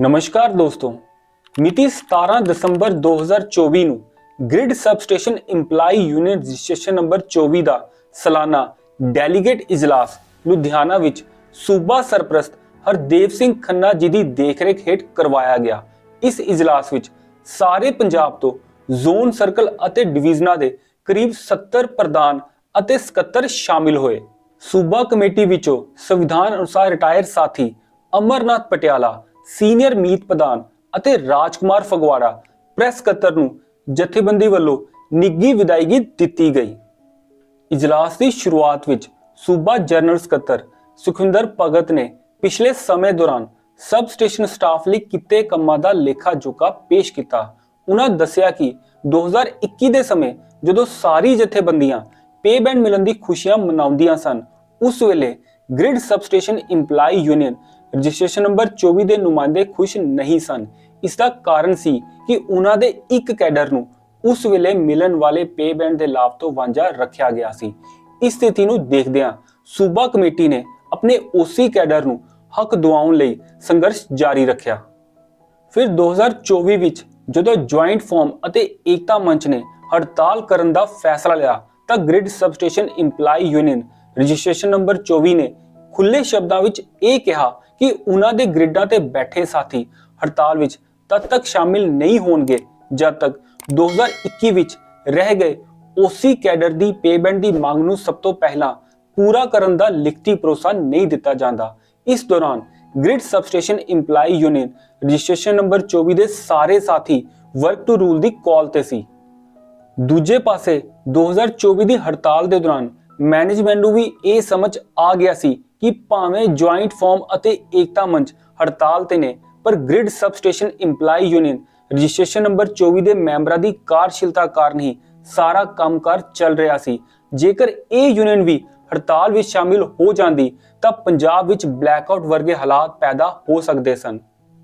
ਨਮਸਕਾਰ ਦੋਸਤੋ, ਮਿਤੀ 17 ਦਸੰਬਰ 2024 ਨੂੰ grid substation employee union registration number 24 ਦਾ ਸਾਲਾਨਾ ਡੈਲੀਗੇਟ ਇਜਲਾਸ ਲੁਧਿਆਣਾ ਵਿੱਚ ਸੂਬਾ ਸਰਪ੍ਰਸਤ ਹਰਦੇਵ ਸਿੰਘ ਖੰਨਾ ਜੀ ਦੀ ਦੇਖਰੇਖ ਹੇਠ ਕਰਵਾਇਆ ਗਿਆ। ਇਸ ਇਜਲਾਸ ਵਿੱਚ ਸਾਰੇ ਪੰਜਾਬ ਤੋਂ ਜ਼ੋਨ ਸਰਕਲ ਅਤੇ ਡਿਵੀਜ਼ਨਾਂ ਦੇ ਕਰੀਬ 70 ਪ੍ਰਧਾਨ ਅਤੇ ਸਕੱਤਰ ਸ਼ਾਮਿਲ ਹੋਏ। ਸੂਬਾ ਕਮੇਟੀ ਵਿੱਚੋਂ ਸੰਵਿਧਾਨ ਅਨੁਸਾਰ ਰਿਟਾਇਰ ਸਾਥੀ ਅਮਰਨਾਥ ਪਟਿਆਲਾ ਸੀਨੀਅਰ ਮੀਤ ਪ੍ਰਧਾਨ ਅਤੇ ਰਾਜਕੁਮਾਰ ਫਗਵਾੜਾ ਪ੍ਰੈਸ ਸਕੱਤਰ ਨੂੰ ਜਥੇਬੰਦੀ ਵੱਲੋਂ ਨਿੱਘੀ ਵਿਦਾਇਗੀ ਦਿੱਤੀ ਗਈ। ਇਜਲਾਸ ਦੀ ਸ਼ੁਰੂਆਤ ਵਿੱਚ ਸੂਬਾ ਜਨਰਲ ਸਕੱਤਰ ਸੁਖਿੰਦਰ ਭਗਤ ਨੇ ਪਿਛਲੇ ਸਮੇਂ ਦੌਰਾਨ ਸਬ ਸਟੇਸ਼ਨ ਸਟਾਫ ਲਈ ਕੀਤੇ ਕੰਮਾਂ ਦਾ ਲੇਖਾ ਜੋਖਾ ਪੇਸ਼ ਕੀਤਾ। ਉਹਨਾਂ ਦੱਸਿਆ ਕਿ 2021 ਦੇ ਸਮੇਂ ਜਦੋਂ ਸਾਰੀ ਜਥੇਬੰਦੀਆਂ ਪੇ ਬੈਂਡ ਮਿਲਣ ਦੀ ਖੁਸ਼ੀਆਂ ਮਨਾਉਂਦੀਆਂ ਸਨ, ਉਸ ਵੇਲੇ grid substation employee union registration number 24 ਦੇ ਨੁਮਾਇੰਦੇ ਖੁਸ਼ ਨਹੀਂ ਸਨ। ਇਸ ਦਾ ਕਾਰਨ ਸੀ ਕਿ ਉਹਨਾਂ ਦੇ ਇੱਕ ਕੈਡਰ ਨੂੰ ਉਸ ਵੇਲੇ ਮਿਲਣ ਵਾਲੇ ਪੇ ਬੈਂਡ ਦੇ ਲਾਭ ਤੋਂ ਵਾਂਝਾ ਰੱਖਿਆ ਗਿਆ ਸੀ। ਇਸ ਸਥਿਤੀ ਨੂੰ ਦੇਖਦਿਆਂ ਸੂਬਾ ਕਮੇਟੀ ਨੇ ਆਪਣੇ ਓਸੀ ਕੈਡਰ ਨੂੰ ਹੱਕ ਦਿਵਾਉਣ ਲਈ ਸੰਘਰਸ਼ ਜਾਰੀ ਰੱਖਿਆ। ਫਿਰ 2024 ਵਿੱਚ ਜਦੋਂ ਜੁਆਇੰਟ ਫਾਰਮ ਅਤੇ ਏਕਤਾ ਮੰਚ ਨੇ ਹੜਤਾਲ ਕਰਨ ਦਾ ਫੈਸਲਾ ਲਿਆ, ਤਾਂ grid substation employee union registration number 24 ਨੇ ਖੁੱਲੇ ਸ਼ਬਦਾਂ ਵਿੱਚ ਇਹ ਕਿਹਾ ਕਿ ਉਹਨਾਂ ਦੇ ਗ੍ਰਿਡਾਂ ਤੇ ਬੈਠੇ ਸਾਥੀ ਹੜਤਾਲ ਵਿੱਚ ਤਦ ਤੱਕ ਸ਼ਾਮਿਲ ਨਹੀਂ ਹੋਣਗੇ, ਜਦ ਤੱਕ 2021 ਵਿੱਚ ਰਹਿ ਗਏ ਓਸੀ ਕੈਡਰ ਦੀ ਪੇਮੈਂਟ ਦੀ ਮੰਗ ਨੂੰ ਸਭ ਤੋਂ ਪਹਿਲਾਂ ਪੂਰਾ ਕਰਨ ਦਾ ਲਿਖਤੀ ਭਰੋਸਾ ਨਹੀਂ ਦਿੱਤਾ ਜਾਂਦਾ। ਇਸ ਦੌਰਾਨ grid substation employee union registration number 24 ਦੇ ਸਾਰੇ ਸਾਥੀ ਵਰਕ ਟੂ ਰੂਲ ਦੀ ਕਾਲ ਤੇ ਸੀ। ਦੂਜੇ ਪਾਸੇ 2024 ਦੀ ਹੜਤਾਲ ਦੇ ਦੌਰਾਨ ਮੈਨੇਜਮੈਂਟ ਨੂੰ ਵੀ ਇਹ ਸਮਝ ਆ ਗਿਆ ਸੀ ਕਿ ਭਾਵੇਂ ਜੁਆਇੰਟ ਫਾਰਮ ਅਤੇ ਏਕਤਾ ਮੰਚ ਹੜਤਾਲ ਤੇ ਨੇ, ਪਰ grid substation employee union registration number 24 ਦੇ ਮੈਂਬਰਾਂ ਦੀ ਕਾਰਜਸ਼ੀਲਤਾ ਕਾਰਨ ਹੀ ਸਾਰਾ ਕੰਮਕਾਰ ਚੱਲ ਰਿਹਾ ਸੀ। ਜੇਕਰ ਇਹ ਯੂਨੀਅਨ ਵੀ ਹੜਤਾਲ ਵਿੱਚ ਸ਼ਾਮਿਲ ਹੋ ਜਾਂਦੀ, ਤਾਂ ਪੰਜਾਬ ਵਿੱਚ ਬਲੈਕਆਊਟ ਵਰਗੇ ਹਾਲਾਤ ਪੈਦਾ ਹੋ ਸਕਦੇ ਸਨ।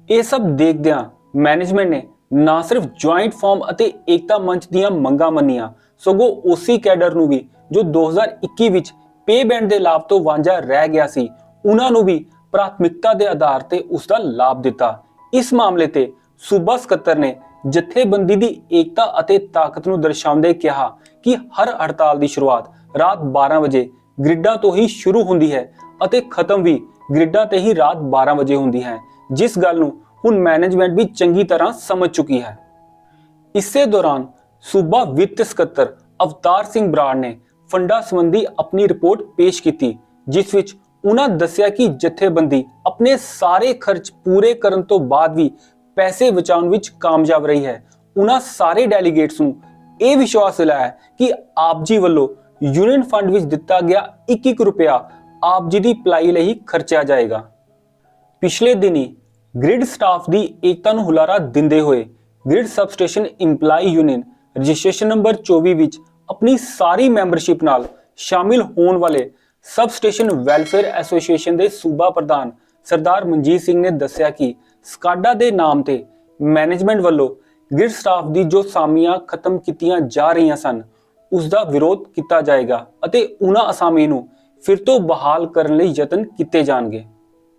ਇਹ ਸਭ ਦੇਖਦਿਆਂ ਮੈਨੇਜਮੈਂਟ ਨੇ ਨਾ ਸਿਰਫ ਜੁਆਇੰਟ ਫਾਰਮ ਅਤੇ ਏਕਤਾ ਮੰਚ ਦੀਆਂ ਮੰਗਾਂ ਮੰਨੀਆਂ ਸਗੋਂ ਓਸੀ ਕੈਡਰ ਨੂੰ ਵੀ, ਜੋ 2021 ਵਿੱਚ ਪੇ ਬੈਂਡ ਦੇ ਲਾਭ ਤੋਂ ਵਾਂਝਾ ਰਹਿ ਗਿਆ ਸੀ, ਉਹਨਾਂ ਨੂੰ ਵੀ ਪ੍ਰਾਥਮਿਕਤਾ ਦੇ ਆਧਾਰ ਤੇ ਉਸ ਦਾ ਲਾਭ ਦਿੱਤਾ। ਇਸ ਮਾਮਲੇ ਤੇ ਸੂਬਾ ਸਕੱਤਰ ਨੇ ਜਥੇਬੰਦੀ ਦੀ ਏਕਤਾ ਅਤੇ ਤਾਕਤ ਨੂੰ ਦਰਸਾਉਂਦੇ ਕਿਹਾ ਕਿ ਹਰ ਹੜਤਾਲ ਦੀ ਸ਼ੁਰੂਆਤ ਰਾਤ 12 ਵਜੇ ਗ੍ਰਿਡਾਂ ਤੋਂ ਹੀ ਸ਼ੁਰੂ ਹੁੰਦੀ ਹੈ ਅਤੇ ਖਤਮ ਵੀ ਗ੍ਰਿਡਾਂ ਤੇ ਹੀ ਰਾਤ 12 ਵਜੇ ਹੁੰਦੀ ਹੈ, ਜਿਸ ਗੱਲ ਨੂੰ ਹੁਣ ਮੈਨੇਜਮੈਂਟ ਵੀ ਚੰਗੀ ਤਰ੍ਹਾਂ ਸਮਝ ਚੁੱਕੀ ਹੈ। ਇਸੇ ਦੌਰਾਨ ਸੂਬਾ ਵਿੱਤ ਸਕੱਤਰ ਅਵਤਾਰ ਸਿੰਘ ਬਰਾੜ ਨੇ ਫੰਡਾਂ ਸੰਬੰਧੀ ਆਪਣੀ ਰਿਪੋਰਟ ਪੇਸ਼ ਕੀਤੀ, ਜਿਸ ਵਿੱਚ ਉਹਨਾਂ ਦੱਸਿਆ ਕਿ ਜਥੇਬੰਦੀ ਆਪਣੇ ਸਾਰੇ ਖਰਚ ਪੂਰੇ ਕਰਨ ਤੋਂ ਬਾਅਦ ਵੀ ਪੈਸੇ ਬਚਾਉਣ ਵਿੱਚ ਕਾਮਯਾਬ ਰਹੀ ਹੈ। ਉਹਨਾਂ ਸਾਰੇ ਡੈਲੀਗੇਟਸ ਨੂੰ ਇਹ ਵਿਸ਼ਵਾਸ ਦਿਲਾਇਆ ਕਿ ਆਪ ਜੀ ਵੱਲੋਂ ਯੂਨੀਅਨ ਫੰਡ ਵਿੱਚ ਦਿੱਤਾ ਗਿਆ 1-1 ਰੁਪਿਆ ਆਪ ਜੀ ਦੀ ਭਲਾਈ ਲਈ ਖਰਚਿਆ ਜਾਏਗਾ। ਪਿਛਲੇ ਦਿਨੀ ਗ੍ਰਿਡ ਸਟਾਫ ਦੀ ਏਕਤਾ ਨੂੰ ਹੁਲਾਰਾ ਦਿੰਦੇ ਹੋਏ grid substation employee union registration number 24 ਵਿੱਚ ਆਪਣੀ ਸਾਰੀ ਮੈਂਬਰਸ਼ਿਪ ਨਾਲ ਸ਼ਾਮਿਲ ਹੋਣ ਵਾਲੇ ਸਬਸਟੇਸ਼ਨ ਵੈਲਫੇਅਰ ਐਸੋਸੀਏਸ਼ਨ ਦੇ ਸੂਬਾ ਪ੍ਰਧਾਨ ਸਰਦਾਰ ਮਨਜੀਤ ਸਿੰਘ ਨੇ ਦੱਸਿਆ ਕਿ ਸਕਾਡਾ ਦੇ ਨਾਮ ਤੇ ਮੈਨੇਜਮੈਂਟ ਵੱਲੋਂ ਗਿਰ ਸਟਾਫ ਦੀ ਜੋ ਸਾਮੀਆਂ ਖਤਮ ਕੀਤੀਆਂ ਜਾ ਰਹੀਆਂ ਸਨ ਉਸ ਦਾ ਵਿਰੋਧ ਕੀਤਾ ਜਾਏਗਾ ਅਤੇ ਉਹਨਾਂ ਅਸਾਮੀ ਨੂੰ ਫਿਰ ਤੋਂ ਬਹਾਲ ਕਰਨ ਲਈ ਯਤਨ ਕੀਤੇ ਜਾਣਗੇ।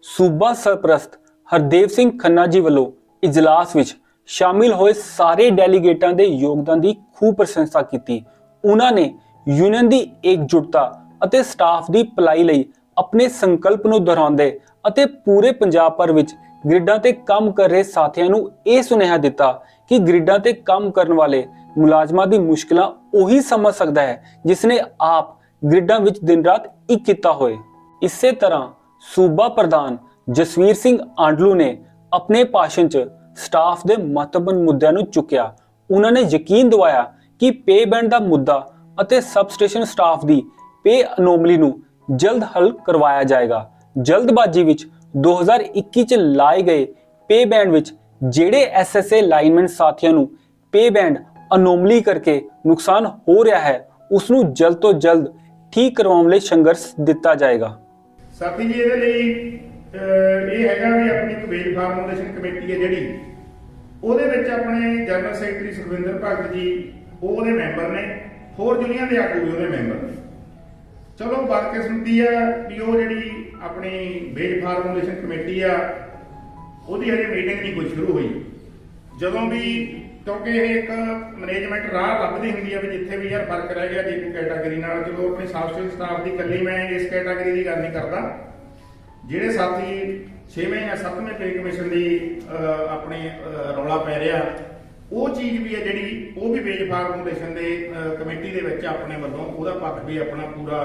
ਸੂਬਾ ਸਰਪ੍ਰਸਤ ਹਰਦੇਵ ਸਿੰਘ ਖੰਨਾ ਜੀ ਵੱਲੋਂ ਇਜਲਾਸ ਵਿੱਚ ਸ਼ਾਮਿਲ ਹੋਏ ਸਾਰੇ ਡੈਲੀਗੇਟਾਂ ਦੇ ਯੋਗਦਾਨ ਦੀ ਖੂਬ ਪ੍ਰਸ਼ੰਸਾ ਕੀਤੀ। ਉਹਨਾਂ ਨੇ ਯੂਨੀਅਨ ਦੀ ਇਕਜੁੱਟਤਾ ਅਤੇ ਸਟਾਫ ਦੀ ਭਲਾਈ ਲਈ ਆਪਣੇ ਸੰਕਲਪ ਨੂੰ ਦੁਹਰਾਉਂਦੇ ਅਤੇ ਪੂਰੇ ਪੰਜਾਬ ਭਰ ਵਿੱਚ ਗ੍ਰਿਡਾਂ ਤੇ ਕੰਮ ਕਰ ਰਹੇ ਸਾਥੀਆਂ ਨੂੰ ਇਹ ਸੁਨੇਹਾ ਦਿੱਤਾ ਕਿ ਗ੍ਰਿਡਾਂ ਤੇ ਕੰਮ ਕਰਨ ਵਾਲੇ ਮੁਲਾਜ਼ਮਾਂ ਦੀ ਮੁਸ਼ਕਲਾਂ ਉਹੀ ਸਮਝ ਸਕਦਾ ਹੈ ਜਿਸਨੇ ਆਪ ਗ੍ਰਿਡਾਂ ਵਿੱਚ ਦਿਨ ਰਾਤ ਇੱਕ ਕੀਤਾ ਹੋਏ। ਇਸੇ ਤਰ੍ਹਾਂ ਸੂਬਾ ਪ੍ਰਧਾਨ ਜਸਵੀਰ ਸਿੰਘ ਆਂਡਲੂ ਨੇ ਆਪਣੇ ਭਾਸ਼ਣ 'ਚ ਸਟਾਫ ਦੇ ਮਹੱਤਵਪੂਰਨ ਮੁੱਦਿਆਂ ਨੂੰ ਚੁੱਕਿਆ। ਉਹਨਾਂ ਨੇ ਯਕੀਨ ਦਿਵਾਇਆ ਕਿ ਪੇ ਬੈਂਡ ਦਾ ਮੁੱਦਾ ਅਤੇ ਸਬਸਟੇਸ਼ਨ ਸਟਾਫ ਦੀ ਪੇ ਅਨੋਮਲੀ ਨੂੰ ਜਲਦ ਹੱਲ ਕਰਵਾਇਆ ਜਾਏਗਾ। ਜਲਦਬਾਜ਼ੀ ਵਿੱਚ 2021 ਚ ਲਾਏ ਗਏ ਪੇ ਬੈਂਡ ਵਿੱਚ ਜਿਹੜੇ ਐਸਐਸਏ ਲਾਈਨਮੈਨ ਸਾਥੀਆਂ ਨੂੰ ਪੇ ਬੈਂਡ ਅਨੋਮਲੀ ਕਰਕੇ ਨੁਕਸਾਨ ਹੋ ਰਿਹਾ ਹੈ, ਉਸ ਨੂੰ ਜਲਦ ਤੋਂ ਜਲਦ ਠੀਕ ਕਰਵਾਉਣ ਲਈ ਸੰਘਰਸ਼ ਦਿੱਤਾ ਜਾਏਗਾ। ਸਾਥੀ ਜੀ, ਇਹਦੇ ਲਈ ਇਹ ਹੈਗਾ ਵੀ ਆਪਣੀ ਇੱਕ ਵੇਜ ਫਾਰਮੂਲੇਸ਼ਨ ਕਮੇਟੀ ਹੈ ਜਿਹੜੀ। ਉਹਦੇ ਵਿੱਚ ਆਪਣੇ ਜਨਰਲ ਸੈਕਟਰੀ ਸੁਖਵਿੰਦਰ ਭਗਤ ਜੀ, ਉਹ ਉਹਦੇ ਮੈਂਬਰ ਨੇ। ਹੋਰ ਯੂਨੀਅਨ ਦੇ ਆਗੂ ਵੀ ਉਹਦੇ ਮੈਂਬਰ ਨੇ। ਚਲੋ ਬਦਕਿਸਮਤੀ ਆ ਵੀ ਉਹ ਜਿਹੜੀ ਆਪਣੀ ਵੇਜ ਫਾਰਮੂਲੇਸ਼ਨ ਕਮੇਟੀ ਆ, ਉਹਦੀ ਹਜੇ ਮੀਟਿੰਗ ਨਹੀਂ ਕੋਈ ਸ਼ੁਰੂ ਹੋਈ। ਜਦੋਂ ਵੀ, ਕਿਉਂਕਿ ਇਹ ਇੱਕ ਮੈਨੇਜਮੈਂਟ ਰਾਹ ਲੱਭਦੀ ਹੁੰਦੀ ਹੈ ਵੀ ਜਿੱਥੇ ਵੀ ਯਾਰ ਫ਼ਰਕ ਰਹਿ ਗਿਆ ਜੀ ਕੈਟਾਗਰੀ ਨਾਲ ਚਲੋ ਆਪਣੇ ਸਾਫਟਵੇਅਰ ਸਟਾਫ ਦੀ ਇਕੱਲੀ ਮੈਂ ਇਸ ਕੈਟਾਗਰੀ ਦੀ ਗੱਲ ਨਹੀਂ ਕਰਦਾ। ਜਿਹੜੇ ਸਾਥੀ 6ਵੇਂ ਜਾਂ 7ਵੇਂ ਪੇ ਕਮਿਸ਼ਨ ਦੀ ਆਪਣੇ ਰੌਲਾ ਪੈ ਰਿਹਾ, ਉਹ ਚੀਜ਼ ਵੀ ਹੈ ਜਿਹੜੀ ਉਹ ਵੀ ਵੇਜ ਫਾਊਂਡੇਸ਼ਨ ਦੇ ਕਮੇਟੀ ਦੇ ਵਿੱਚ ਆਪਣੇ ਵੱਲੋਂ ਉਹਦਾ ਪੱਖ ਵੀ ਆਪਣਾ ਪੂਰਾ,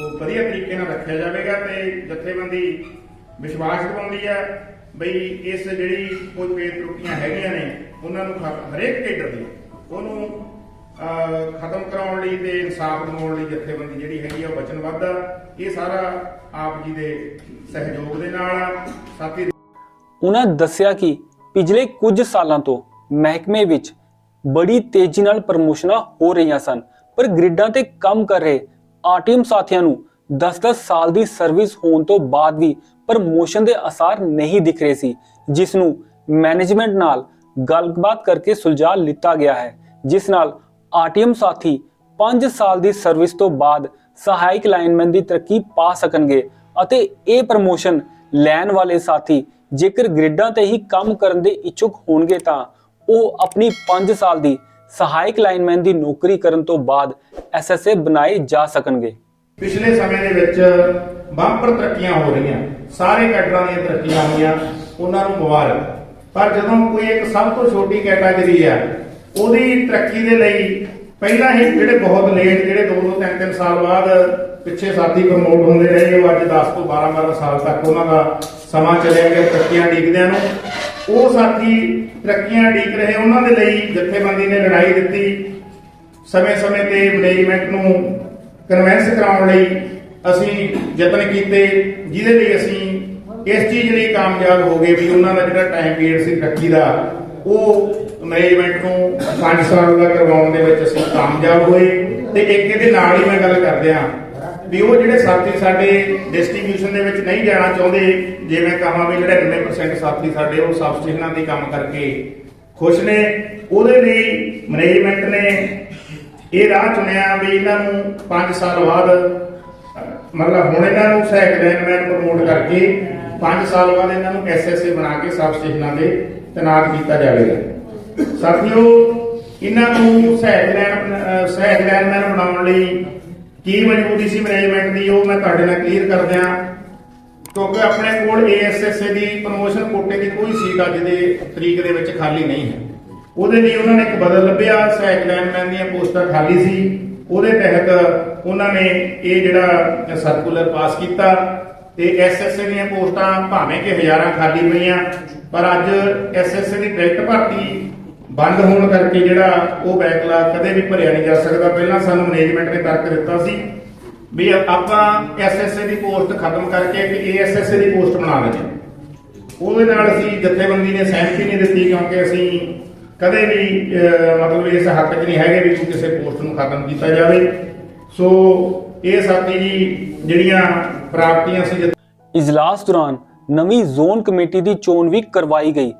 ਉਹ ਵਧੀਆ ਤਰੀਕੇ ਨਾਲ ਰੱਖਿਆ ਜਾਵੇਗਾ ਤੇ ਜਥੇਬੰਦੀ ਵਿਸ਼ਵਾਸ ਦਿਵਾਉਂਦੀ ਹੈ ਬਈ ਇਸ ਜਿਹੜੀ ਕੋਈ ਪੇ ਤਰੁੱਟੀਆਂ ਹੈਗੀਆਂ ਨੇ, ਉਹਨਾਂ ਨੂੰ ਖ- ਹਰੇਕ ਕੇਡਰ ਦੀ, ਉਹਨੂੰ ਖਤਮ ਕਰਾਉਣ ਲਈ ਤੇ ਇਨਸਾਫ ਦਿਵਾਉਣ ਲਈ ਜਥੇਬੰਦੀ ਜਿਹੜੀ ਹੈਗੀ ਆ, ਉਹ ਵਚਨਬੱਧ ਆ। ਇਹ ਸਾਰਾ ਆਪ ਜੀ ਦੇ ਸਹਿਯੋਗ ਦੇ ਨਾਲ ਸਾਥੀ ਉਹਨਾਂ ਦੱਸਿਆ ਕਿ ਪਿਛਲੇ ਕੁਝ ਸਾਲਾਂ ਤੋਂ ਮਹਿਕਮੇ ਵਿੱਚ ਬੜੀ ਤੇਜ਼ੀ ਨਾਲ ਪ੍ਰਮੋਸ਼ਨਾਂ ਹੋ ਰਹੀਆਂ ਸਨ, ਪਰ ਗ੍ਰਿਡਾਂ ਤੇ ਕੰਮ ਕਰ ਰਹੇ ਆਰਟੀਐਮ ਸਾਥੀਆਂ ਨੂੰ 10-10 ਸਾਲ ਦੀ ਸਰਵਿਸ ਹੋਣ ਤੋਂ ਬਾਅਦ ਵੀ ਪ੍ਰਮੋਸ਼ਨ ਦੇ ਅਸਾਰ ਨਹੀਂ ਦਿਖ ਰਹੇ ਸੀ, ਜਿਸ ਨੂੰ ਮੈਨੇਜਮੈਂਟ ਨਾਲ ਗੱਲਬਾਤ ਕਰਕੇ ਸੁਲਝਾ ਲਿੱਤਾ ਗਿਆ ਹੈ, ਜਿਸ ਨਾਲ ਆਰਟੀਐਮ ਸਾਥੀ 5 ਸਾਲ ਦੀ ਸਰਵਿਸ ਤੋਂ ਬਾਅਦ ਸਹਾਇਕ ਲਾਈਨਮੈਨ ਦੀ ਤਰੱਕੀ ਪਾ ਸਕਣਗੇ ਅਤੇ ਇਹ ਪ੍ਰਮੋਸ਼ਨ ਲੈਣ ਵਾਲੇ ਸਾਥੀ ਜੇਕਰ ਗ੍ਰਿਡਾਂ ਤੇ ਹੀ ਕੰਮ ਕਰਨ ਦੇ ਇੱਛੁਕ ਹੋਣਗੇ ਤਾਂ ਉਹ ਆਪਣੀ 5 ਸਾਲ ਦੀ ਸਹਾਇਕ ਲਾਈਨਮੈਨ ਦੀ ਨੌਕਰੀ ਕਰਨ ਤੋਂ ਬਾਅਦ ਐਸਐਸਏ ਬਣਾਏ ਜਾ ਸਕਣਗੇ। ਪਿਛਲੇ ਸਮੇਂ ਦੇ ਵਿੱਚ ਬੰਪਰ ਤਰੱਕੀਆਂ ਹੋ ਰਹੀਆਂ, ਸਾਰੇ ਕੈਡਰਾਂ ਦੀਆਂ ਤਰੱਕੀਆਂ ਹੋਈਆਂ ਉਹਨਾਂ ਨੂੰ ਮੁਬਾਰਕ। ਪਰ ਜਦੋਂ ਕੋਈ ਇੱਕ ਸਭ ਤੋਂ ਛੋਟੀ ਕੈਟਾਗਰੀ ਆ ਉਹਦੀ ਤਰੱਕੀ ਦੇ ਲਈ ਪਹਿਲਾਂ ਹੀ ਜਿਹੜੇ ਬਹੁਤ ਲੇਟ ਜਿਹੜੇ 2-2 3-3 ਸਾਲ ਬਾਅਦ ਪਿੱਛੇ ਸਾਥੀ ਪ੍ਰਮੋਟ ਹੁੰਦੇ ਰਹੇ, ਉਹ ਅੱਜ 10 ਤੋਂ 12-12 ਸਾਲ ਤੱਕ ਉਹਨਾਂ ਦਾ ਸਮਾਂ ਚੱਲਿਆ ਗਿਆ ਤਰੱਕੀਆਂ ਡੀਕਦਿਆਂ ਨੂੰ। ਉਹ ਸਾਥੀ ਤਰੱਕੀਆਂ ਡੀਕ ਰਹੇ, ਉਹਨਾਂ ਦੇ ਲਈ ਜਥੇਬੰਦੀ ਨੇ ਲੜਾਈ ਦਿੱਤੀ। ਸਮੇਂ-ਸਮੇਂ ਤੇ ਮੈਨੇਜਮੈਂਟ ਨੂੰ ਕਨਵਿੰਸ ਕਰਾਉਣ ਲਈ ਅਸੀਂ ਯਤਨ ਕੀਤੇ, ਜਿਹਦੇ ਲਈ ਅਸੀਂ ਇਸ ਚੀਜ਼ ਲਈ ਕਾਮਯਾਬ ਹੋ ਗਏ ਵੀ ਉਹਨਾਂ ਦਾ ਜਿਹੜਾ ਟਾਈਮ ਪੀਰੀਅਡ ਸੀ ਤਰੱਕੀ ਦਾ, ਉਹ ਮੈਨੇਜਮੈਂਟ ਨੂੰ 5 ਸਾਲ ਦਾ ਕਰਵਾਉਣ ਦੇ ਵਿੱਚ ਅਸੀਂ ਕਾਮਯਾਬ ਹੋਏ ਤੇ ਇੱਕ ਇਹਦੇ ਨਾਲ ਹੀ ਮੈਂ ਗੱਲ ਕਰਦਿਆਂ ਵੀ ਉਹ ਜਿਹੜੇ ਸਾਥੀ ਸਾਡੇ ਡਿਸਟ੍ਰੀਬਿਊਸ਼ਨ ਦੇ ਵਿੱਚ ਨਹੀਂ ਜਾਣਾ ਚਾਹੁੰਦੇ, ਜੇ ਮੈਂ ਕਹਾਂ ਵੀ 99% ਸਾਥੀ ਸਾਡੇ ਉਹ ਸਬ ਸਟੇਸ਼ਨਾਂ ਤੇ ਕੰਮ ਕਰਕੇ ਖੁਸ਼ ਨੇ, ਉਹਦੇ ਲਈ ਮੈਨੇਜਮੈਂਟ ਨੇ ਇਹ ਰਾਹ ਚੁਣਿਆ ਵੀ ਇਹਨਾਂ ਨੂੰ 5 ਸਾਲ ਬਾਅਦ, ਮਤਲਬ ਹੁਣ ਇਹਨਾਂ ਨੂੰ ਸਹਾਇਕ ਲਾਈਨਮੈਨ ਪ੍ਰਮੋਟ ਕਰਕੇ 5 ਸਾਲ ਬਾਅਦ ਇਹਨਾਂ ਨੂੰ ਐਸਐਸਏ ਬਣਾ ਕੇ ਸਬ ਸਟੇਸ਼ਨਾਂ ਦੇ ਤੈਨਾਤ ਕੀਤਾ ਜਾਵੇਗਾ। ਸਾਥੀਓ ਇਹਨਾਂ ਨੂੰ ਸਹਾਇਕ ਲਾਈਨ ਅਹ, ਸਹਾਇਕ ਬਣਾਉਣ ਲਈ ਕੀ ਮਜਬੂਰੀ ਸੀ ਮੈਨੇਜਮੈਂਟ ਦੀ ਉਹ ਮੈਂ ਤੁਹਾਡੇ ਨਾਲ ਕਲੀਅਰ ਕਰ ਦਿਆਂ। ਕਿਉਂਕਿ ਆਪਣੇ ਕੋਲ ਏਐਸਐਸਏ ਦੀ ਪ੍ਰਮੋਸ਼ਨ ਕੋਟੇ ਦੀ ਕੋਈ ਸੀਟ ਅੱਜ ਦੇ ਤਰੀਕ ਦੇ ਵਿੱਚ ਖਾਲੀ ਨਹੀਂ ਹੈ। ਉਹਦੇ ਲਈ ਉਹਨਾਂ ਨੇ ਇੱਕ ਬਦਲ ਲੱਭਿਆ ਸਹਾਇਕ ਲਾਈਨਮੈਨ ਦੀਆਂ ਪੋਸਟਾਂ ਖਾਲੀ ਸੀ। ਉਹਦੇ ਤਹਿਤ ਉਹਨਾਂ ਨੇ ਇਹ ਜਿਹੜਾ ਸਰਕੂਲਰ ਪਾਸ ਕੀਤਾ ਤੇ ਐਸਐਸਏ ਦੀਆਂ ਪੋਸਟਾਂ ਭਾਵੇਂ ਕਿ ਹਜ਼ਾਰਾਂ ਖਾਲੀ ਪਈਆਂ ਪਰ ਅੱਜ ਐਸਐਸਏ ਦੀ ਡਾਇਰੈਕਟ ਭਰਤੀ ਬੰਦ ਹੋਣ ਕਰਕੇ ਜਿਹੜਾ ਉਹ ਬੈਕਲਾ ਕਦੇ ਵੀ ਭਰਿਆ ਨਹੀਂ ਜਾ ਸਕਦਾ। ਪਹਿਲਾਂ ਸਾਨੂੰ ਮੈਨੇਜਮੈਂਟ ਨੇ ਤਰਕ ਦਿੱਤਾ ਸੀ ਵੀ ਆਪਾਂ ਐਸਐਸਏ ਦੀ ਪੋਸਟ ਖਤਮ ਕਰਕੇ ਇੱਕ ਏਐਸਐਸਏ ਦੀ ਪੋਸਟ ਬਣਾ ਲੈਂਦੇ ਉਹਦੇ ਨਾਲ ਅਸੀਂ ਜਥੇਬੰਦੀ ਨੇ ਸਹਿਮਤੀ ਨਹੀਂ ਦਿੱਤੀ ਕਿਉਂਕਿ ਅਸੀਂ ਕਦੇ ਵੀ ਮਤਲਬ ਇਸ ਹੱਕ 'ਚ ਨਹੀਂ ਹੈਗੇ ਵੀ ਕਿਸੇ ਪੋਸਟ ਨੂੰ ਖਤਮ ਕੀਤਾ ਜਾਵੇ। ਸੋ ਇਹ ਸਾਥੀ ਜੀ ਜਿਹੜੀਆਂ ਪ੍ਰਾਪਤੀਆਂ ਸੀ ਇਜਲਾਸ ਦੌਰਾਨ ਨਵੀਂ ਜ਼ੋਨ ਕਮੇਟੀ ਦੀ ਚੋਣ ਵੀ ਕਰਵਾਈ ਗਈ।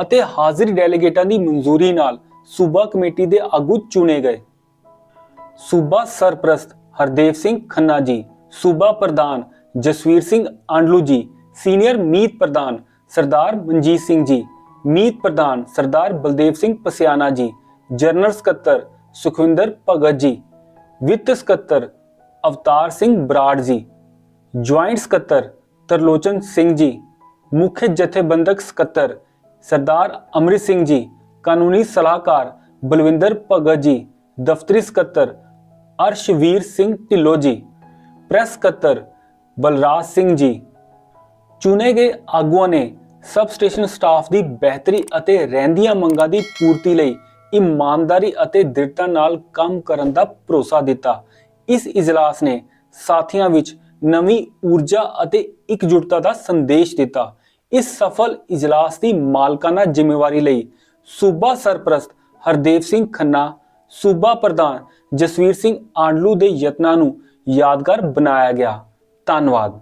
ਅਤੇ ਹਾਜ਼ਰ ਡੈਲੀਗੇਟਾਂ ਦੀ ਮਨਜ਼ੂਰੀ ਨਾਲ ਸੂਬਾ ਕਮੇਟੀ ਦੇ ਆਗੂ ਚੁਣੇ ਗਏ। ਸੂਬਾ ਸਰਪ੍ਰਸਤ ਹਰਦੇਵ ਸਿੰਘ ਖੰਨਾ ਜੀ, ਸੂਬਾ ਪ੍ਰਧਾਨ ਜਸਵੀਰ ਸਿੰਘ ਆਂਡਲੂ ਜੀ, ਸੀਨੀਅਰ ਮੀਤ ਪ੍ਰਧਾਨ ਸਰਦਾਰ ਮਨਜੀਤ ਸਿੰਘ ਜੀ, ਮੀਤ ਪ੍ਰਧਾਨ ਸਰਦਾਰ ਬਲਦੇਵ ਸਿੰਘ ਪਸਿਆਣਾ ਜੀ, ਜਨਰਲ ਸਕੱਤਰ ਸੁਖਵਿੰਦਰ ਭਗਤ ਜੀ, ਵਿੱਤ ਸਕੱਤਰ ਅਵਤਾਰ ਸਿੰਘ ਬਰਾੜ ਜੀ, ਜੁਆਇੰਟ ਸਕੱਤਰ ਤਰਲੋਚਨ ਸਿੰਘ ਜੀ, ਮੁੱਖ ਜਥੇਬੰਦਕ ਸਕੱਤਰ ਸਰਦਾਰ ਅਮਰਿਤ ਸਿੰਘ ਜੀ, ਕਾਨੂੰਨੀ ਸਲਾਹਕਾਰ ਬਲਵਿੰਦਰ ਭਗਤ ਜੀ, ਦਫ਼ਤਰੀ ਸਕੱਤਰ ਅਰਸ਼ਵੀਰ ਸਿੰਘ ਢਿੱਲੋਂ ਜੀ, ਪ੍ਰੈਸ ਸਕੱਤਰ ਬਲਰਾਜ ਸਿੰਘ ਜੀ। ਚੁਣੇ ਗਏ ਆਗੂਆਂ ਨੇ ਸਬ ਸਟੇਸ਼ਨ ਸਟਾਫ ਦੀ ਬਿਹਤਰੀ ਅਤੇ ਰਹਿੰਦੀਆਂ ਮੰਗਾਂ ਦੀ ਪੂਰਤੀ ਲਈ ਇਮਾਨਦਾਰੀ ਅਤੇ ਦ੍ਰਿੜਤਾ ਨਾਲ ਕੰਮ ਕਰਨ ਦਾ ਭਰੋਸਾ ਦਿੱਤਾ। ਇਸ ਇਜਲਾਸ ਨੇ ਸਾਥੀਆਂ ਵਿੱਚ ਨਵੀਂ ਊਰਜਾ ਅਤੇ ਇਕਜੁੱਟਤਾ ਦਾ ਸੰਦੇਸ਼ ਦਿੱਤਾ। ਇਸ ਸਫਲ ਇਜਲਾਸ ਦੀ ਮਾਲਕਾਨਾ ਜ਼ਿੰਮੇਵਾਰੀ ਲਈ ਸੂਬਾ ਸਰਪ੍ਰਸਤ ਹਰਦੇਵ ਸਿੰਘ ਖੰਨਾ, ਸੂਬਾ ਪ੍ਰਧਾਨ ਜਸਵੀਰ ਸਿੰਘ ਆਂਡਲੂ ਦੇ ਯਤਨਾਂ ਨੂੰ ਯਾਦਗਾਰ ਬਣਾਇਆ ਗਿਆ। ਧੰਨਵਾਦ।